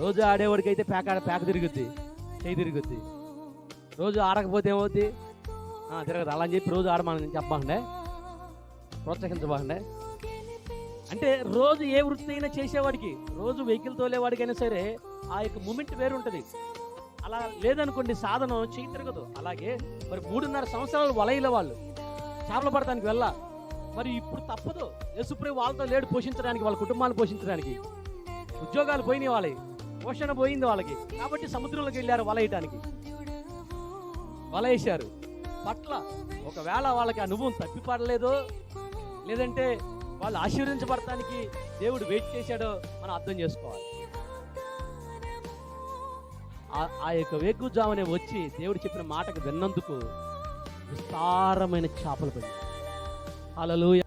రోజు ఆడేవాడికి అయితే పేక పేక తిరుగుద్ది. చేయి తిరుగుద్ది. రోజు ఆడకపోతే ఏమవుద్ది? తిరగదు. అలా అని చెప్పి రోజు ఆడమని చెప్పబాకండే ప్రోత్సహించబాకండే అంటే రోజు ఏ వృత్తి అయినా చేసేవాడికి రోజు వెహికల్ తోలేవాడికైనా సరే ఆ యొక్క మూమెంట్ వేరు ఉంటుంది అలా లేదనుకోండి సాధనం చేయి తిరగదు. అలాగే మరి మూడున్నర సంవత్సరాలు వలయిల వాళ్ళు చేపలు పడటానికి వెళ్ళా. మరి ఇప్పుడు తప్పదు. యశుప్రే వాళ్ళతో లేడు పోషించడానికి వాళ్ళ కుటుంబాన్ని పోషించడానికి. ఉద్యోగాలు పోయినాయి వాళ్ళకి పోషణ పోయింది వాళ్ళకి. కాబట్టి సముద్రంలోకి వెళ్ళారు వల వేయటానికి వల వేశారు పట్ల ఒకవేళ వాళ్ళకి అనుభవం తప్పిపడలేదో లేదంటే వాళ్ళు ఆశీర్వదించబడటానికి దేవుడు వెయిట్ చేశాడో మనం అర్థం చేసుకోవాలి. ఆ- ఆ యొక్క వేకుజామునే వచ్చి దేవుడు చెప్పిన మాటకు విన్నందుకు విస్తారమైన చేపలు పడి. అలలు